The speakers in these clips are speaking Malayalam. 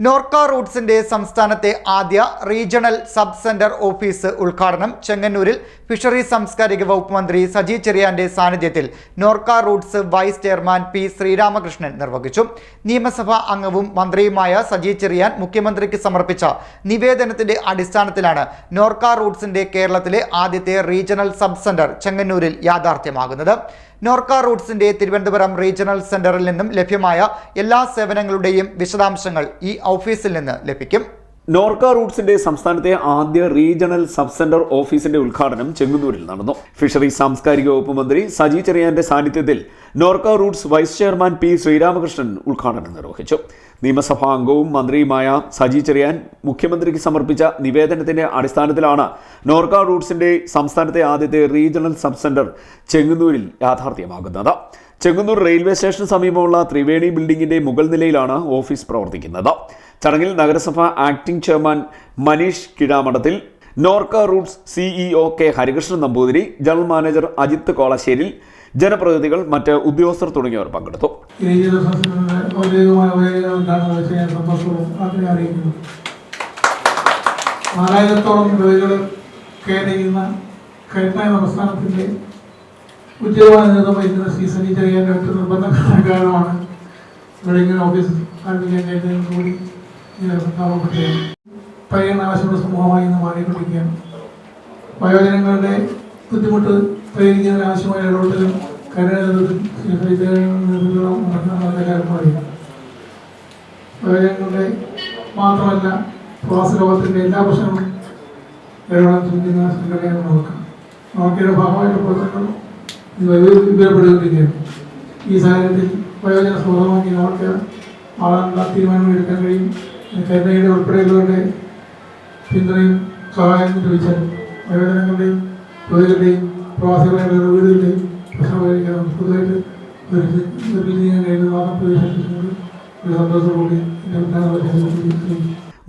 നോർക്ക റൂട്ട്സിന്റെ സംസ്ഥാനത്തെ ആദ്യ റീജിയണൽ സബ് സെന്റർ ഓഫീസ് ഉദ്ഘാടനം ചെങ്ങന്നൂരിൽ ഫിഷറീസ് സാംസ്കാരിക വകുപ്പ് മന്ത്രി സജി ചെറിയാന്റെ സാന്നിധ്യത്തിൽ Norka Roots vice chairman P Sreeramakrishnan നിർവഹിച്ചു. നിയമസഭാ അംഗവും മന്ത്രിയുമായ സജി ചെറിയാൻ മുഖ്യമന്ത്രിക്ക് സമർപ്പിച്ച നിവേദനത്തിന്റെ അടിസ്ഥാനത്തിലാണ് നോർക്ക റൂട്ട്സിന്റെ കേരളത്തിലെ ആദ്യത്തെ റീജിയണൽ സബ് സെന്റർ ചെങ്ങന്നൂരിൽ യാഥാർത്ഥ്യമാകുന്നത്. നോർക്ക റൂട്ട്സിന്റെ തിരുവനന്തപുരം റീജിയണൽ സെന്ററിൽ നിന്നും ലഭ്യമായ എല്ലാ സേവനങ്ങളുടെയും വിശദാംശങ്ങൾ ഈ ഓഫീസിൽ നിന്ന് ലഭിക്കും. നോർക്ക റൂട്ട്സിന്റെ സംസ്ഥാനത്തെ ആദ്യ റീജിയണൽ സബ് സെന്റർ ഓഫീസിന്റെ ഉദ്ഘാടനം ചെങ്ങന്നൂരിൽ നടന്നു. ഫിഷറീസ് സാംസ്കാരിക വകുപ്പ് മന്ത്രി സജി ചെറിയാന്റെ സാന്നിധ്യത്തിൽ Norka Roots vice chairman P Sreeramakrishnan ഉദ്ഘാടനം നിർവഹിച്ചു. നിയമസഭാ അംഗവും മന്ത്രിയുമായ സജി ചെറിയാൻ മുഖ്യമന്ത്രിക്ക് സമർപ്പിച്ച നിവേദനത്തിന്റെ അടിസ്ഥാനത്തിലാണ് നോർക്ക റൂട്ട്സിന്റെ സംസ്ഥാനത്തെ ആദ്യത്തെ റീജിയണൽ സബ് സെന്റർ ചെങ്ങന്നൂരിൽ യാഥാർത്ഥ്യമാകുന്നത്. ചെങ്ങന്നൂർ റെയിൽവേ സ്റ്റേഷന് സമീപമുള്ള ത്രിവേണി ബിൽഡിംഗിന്റെ മുകൾ നിലയിലാണ് ഓഫീസ് പ്രവർത്തിക്കുന്നത്. ചടങ്ങിൽ നഗരസഭ acting chairman Manish Kizhamadathil Norka Roots CEO K Harikrishnan Namboothiri general manager Ajith Kolasseril ജനപ്രതിനിധികൾ മറ്റ് ഉദ്യോഗസ്ഥർ തുടങ്ങിയവർ പങ്കെടുത്തു. നാലായിരത്തോളം രോഗികൾ കെയർ ചെയ്യുന്ന കരുത്തായ പ്രസ്ഥാനത്തിന്റെ ഉദ്യോഗമായ നേതൃത്വം വഹിക്കുന്ന സീസണിൽ ഒറ്റ നിർബന്ധ കാരണമാണ് ഇവിടെ ഓഫീസ് ആരംഭിക്കാൻ കഴിഞ്ഞതെന്ന് കൂടി ഇങ്ങനെ ആവശ്യമുള്ള സമൂഹമായി ഇന്ന് മാറിക്കൊണ്ടിരിക്കുകയാണ്. വയോജനങ്ങളുടെ ബുദ്ധിമുട്ട് പരിഹരിക്കുന്നതിന് ആവശ്യമായ ഇടപെടലും കരുതലും എല്ലാവർക്കും അറിയാം വയോജനങ്ങളുടെ മാത്രമല്ല പ്രവാസ ലോകത്തിന്റെ എല്ലാ പ്രശ്നങ്ങളും ഇടപെടാൻ ശ്രമിക്കുന്ന സംഘടനയാണ് നോക്കാം. നോക്കിയുടെ ഭാഗമായിട്ട് പ്രവർത്തനങ്ങൾ വിവരപ്പെടുകയാണ് ഈ സാഹചര്യത്തിൽ പ്രയോജന സൗഹൃദമാക്കി അവർക്ക് ആളാനുള്ള തീരുമാനങ്ങൾ എടുക്കാൻ കഴിയും. കരുണയുടെ ഉൾപ്പെടെയുള്ളവരുടെ പിന്തുണയും സഹായം ലഭിച്ചാൽ വയോജനങ്ങളുടെയും യുവതികളുടെയും വേറെ വീടുകളിൽ പ്രശ്നം കഴിക്കാൻ പുതുതായിട്ട് നിർമ്മിക്കാൻ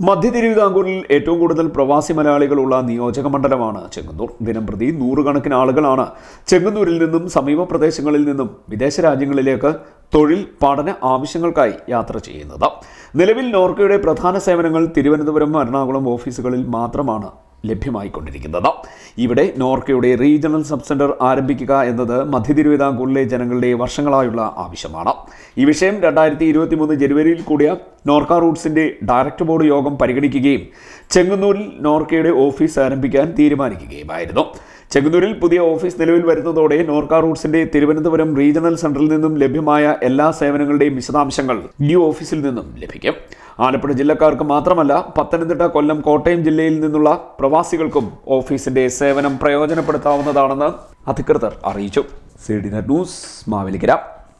മധ്യ തിരുവിതാംകൂറിൽ ഏറ്റവും കൂടുതൽ പ്രവാസി മലയാളികളുള്ള നിയോജക മണ്ഡലമാണ് ചെങ്ങന്നൂർ. ദിനംപ്രതി നൂറുകണക്കിന് ആളുകളാണ് ചെങ്ങന്നൂരിൽ നിന്നും സമീപ പ്രദേശങ്ങളിൽ നിന്നും വിദേശ രാജ്യങ്ങളിലേക്ക് തൊഴിൽ പഠന ആവശ്യങ്ങൾക്കായി യാത്ര ചെയ്യുന്നത്. നിലവിൽ നോർക്കയുടെ പ്രധാന സേവനങ്ങൾ തിരുവനന്തപുരം എറണാകുളം ഓഫീസുകളിൽ മാത്രമാണ് ലഭ്യമായിക്കൊണ്ടിരിക്കുന്നത്. ഇവിടെ നോർക്കയുടെ റീജിയണൽ സബ് സെന്റർ ആരംഭിക്കുക എന്നത് മധ്യ തിരുവിതാംകൂറിലെ ജനങ്ങളുടെ വർഷങ്ങളായുള്ള ആവശ്യമാണ്. ഈ വിഷയം രണ്ടായിരത്തി ഇരുപത്തി മൂന്ന് ജനുവരിയിൽ കൂടിയ നോർക്ക റൂട്ട്സിന്റെ ഡയറക്ടർ ബോർഡ് യോഗം പരിഗണിക്കുകയും ചെങ്ങന്നൂരിൽ നോർക്കയുടെ ഓഫീസ് ആരംഭിക്കാൻ തീരുമാനിക്കുകയുമായിരുന്നു. ചെങ്ങന്നൂരിൽ പുതിയ ഓഫീസ് നിലവിൽ വരുന്നതോടെ നോർക്ക റൂട്ട്സിന്റെ തിരുവനന്തപുരം റീജിയണൽ സെന്ററിൽ നിന്നും ലഭ്യമായ എല്ലാ സേവനങ്ങളുടെയും വിശദാംശങ്ങൾ ന്യൂ ഓഫീസിൽ നിന്നും ലഭിക്കും. ആലപ്പുഴ ജില്ലക്കാർക്ക് മാത്രമല്ല പത്തനംതിട്ട കൊല്ലം കോട്ടയം ജില്ലയിൽ നിന്നുള്ള പ്രവാസികൾക്കും ഓഫീസിന്റെ സേവനം പ്രയോജനപ്പെടുത്താവുന്നതാണെന്ന് അധികൃതർ അറിയിച്ചു. C D news Mavelikkara.